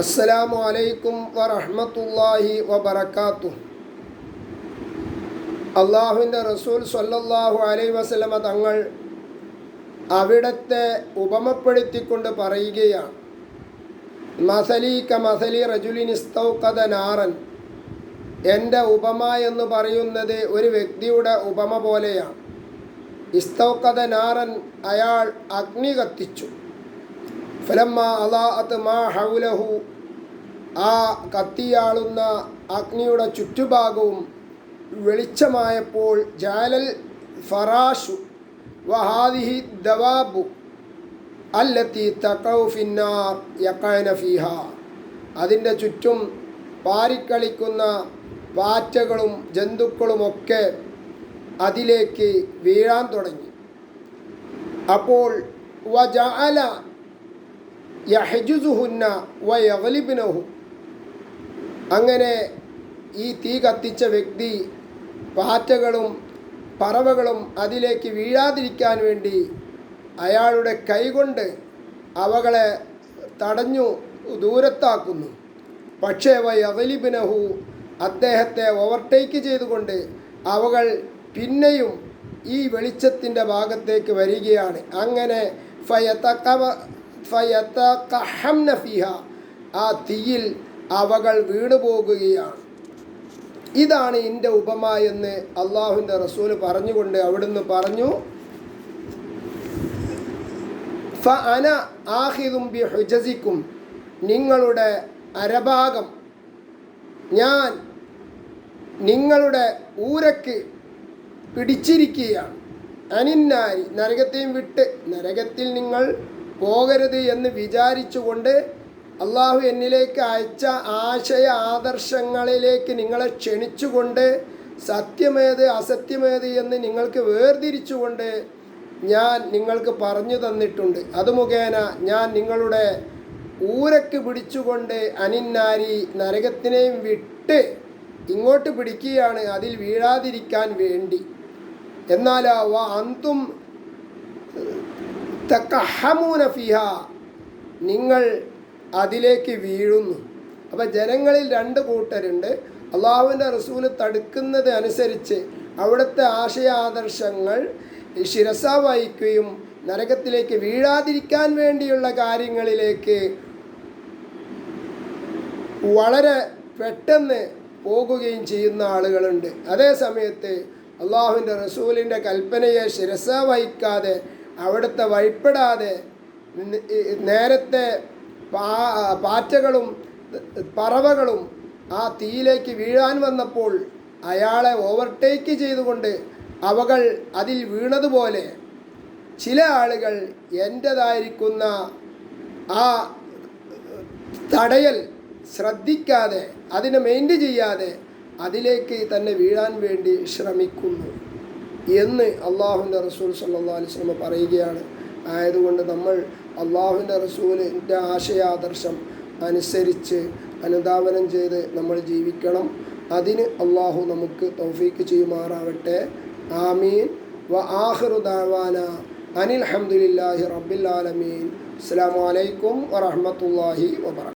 അസ്സലാമു അലൈക്കും വറഹ്മത്തുള്ളാഹി വബറകാത്തു അള്ളാഹുവിന്റെ റസൂൽ സല്ലല്ലാഹു അലൈഹി വസല്ലമ തങ്ങൾ അവിടത്തെ ഉപമപ്പെടുത്തിക്കൊണ്ട് പറയുകയാണ്. മസലി ക മസലി റജുലിൻ ഇസ്തൗക്കത നാറൻ. എന്റെ ഉപമ എന്ന് പറയുന്നത് ഒരു വ്യക്തിയുടെ ഉപമ പോലെയാണ്. ഇസ്തൗക്കത നാറൻ അയാൾ അഗ്നി കത്തിച്ചു. ഫലമ്മ അലാഅത്ത് മാ ഹൗലഹു. ആ കത്തിയാളുന്ന അഗ്നിയുടെ ചുറ്റുഭാഗവും വെളിച്ചമായപ്പോൾ ജാലൽ ഫറാഷു. വഹാദിഹി ദവാബു അല്ലത്തി തക്കൗ ഫിന്നാർ അതിന്റെ ചുറ്റും പാരിക്കളിക്കുന്ന പാറ്റകളും ജന്തുക്കളുമൊക്കെ അതിലേക്ക് വീഴാൻ തുടങ്ങി. അപ്പോൾ വജഅല യഹജുസുഹുന്ന അങ്ങനെ ഈ തീ കത്തിച്ച വ്യക്തി പാറ്റകളും പറവകളും അതിലേക്ക് വീഴാതിരിക്കാൻ വേണ്ടി അയാളുടെ കൈകൊണ്ട് അവകളെ തടഞ്ഞു ദൂരത്താക്കുന്നു. പക്ഷേ വയവലിബിനഹു അദ്ദേഹത്തെ ഓവർടേക്ക് ചെയ്തുകൊണ്ട് അവകൾ പിന്നെയും ഈ വെളിച്ചത്തിന്റെ ഭാഗത്തേക്ക് വരികയാണ്. അങ്ങനെ ഫയത്തക്കവ ഫിഹ ആ തീയിൽ അവകൾ വീണു പോകുകയാണ് ഇതാണ് എന്റെ ഉപമ എന്ന് അള്ളാഹുവിന്റെ റസൂൽ പറഞ്ഞുകൊണ്ട് അവിടുന്ന് പറഞ്ഞു. ഫ അന ബി ഹുജസിക്കും നിങ്ങളുടെ അരഭാഗം ഞാൻ നിങ്ങളുടെ ഊരക്ക് പിടിച്ചിരിക്കുകയാണ്. അനിന്നാരി നരകത്തെയും വിട്ട് നരകത്തിൽ നിങ്ങൾ പോകരുത് എന്ന് വിചാരിച്ചുകൊണ്ട് അള്ളാഹു എന്നിലേക്ക് അയച്ച ആശയ ആദർശങ്ങളിലേക്ക് നിങ്ങളെ ക്ഷണിച്ചുകൊണ്ട് സത്യമേത് അസത്യമേത് എന്ന് നിങ്ങൾക്ക് വേർതിരിച്ചുകൊണ്ട് ഞാൻ നിങ്ങൾക്ക് പറഞ്ഞു തന്നിട്ടുണ്ട്. അത് മുഖേന ഞാൻ നിങ്ങളുടെ ഊരക്ക് പിടിച്ചുകൊണ്ട് അനിന്നാരി നരകത്തിനെയും വിട്ട് ഇങ്ങോട്ട് പിടിക്കുകയാണ് അതിൽ വീഴാതിരിക്കാൻ വേണ്ടി. എന്നാൽ വ അന്തും തക്കഹമൂന ഫിഹ. നിങ്ങൾ അതിലേക്ക് വീഴുന്നു. അപ്പം ജനങ്ങളിൽ രണ്ട് കൂട്ടരുണ്ട്. അള്ളാഹുവിന്റെ റസൂൽ തടുക്കുന്നത് അനുസരിച്ച് അവിടുത്തെ ആശയാദർശങ്ങൾ ശിരസ വഹിക്കുകയും നരകത്തിലേക്ക് വീഴാതിരിക്കാൻ വേണ്ടിയുള്ള കാര്യങ്ങളിലേക്ക് വളരെ പെട്ടെന്ന് പോകുകയും ചെയ്യുന്ന ആളുകളുണ്ട്. അതേ സമയത്ത് അള്ളാഹുവിന്റെ റസൂലിന്റെ കൽപ്പനയെ ശിരസ വഹിക്കാതെ അവിടുത്തെ വഴിപ്പെടാതെ നേരത്തെ പാ പാറ്റകളും പറവകളും ആ തീയിലേക്ക് വീഴാൻ വന്നപ്പോൾ അയാളെ ഓവർടേക്ക് ചെയ്തുകൊണ്ട് അവകൾ അതിൽ വീണതുപോലെ ചില ആളുകൾ എന്റെതായിരിക്കുന്ന ആ തടയൽ ശ്രദ്ധിക്കാതെ അതിനെ മെയിന്റ് ചെയ്യാതെ അതിലേക്ക് തന്നെ വീഴാൻ വേണ്ടി ശ്രമിക്കുന്നു. എന്ന് അള്ളാഹുവിന്റെ റസൂൽ സല്ലാ അലിസ്ലമ പറയുകയാണ്. ആയതുകൊണ്ട് നമ്മൾ അള്ളാഹുവിന്റെ റസൂലിന്റെ ആശയാദർശം അനുസരിച്ച് അനുധാവനം ചെയ്ത് നമ്മൾ ജീവിക്കണം. അതിന് അള്ളാഹു നമുക്ക് തൗഫീക്ക് ചെയ്യുമാറാവട്ടെ. ആമീൻ. വ ആഹിറു ദാവാന അനിൽ അഹമ്മദില്ലാഹി റബ്ബിൽ ആലമീൻ. അസ്സാം വലൈക്കും വറഹമത്തല്ലാഹി വബർക്കാത്തു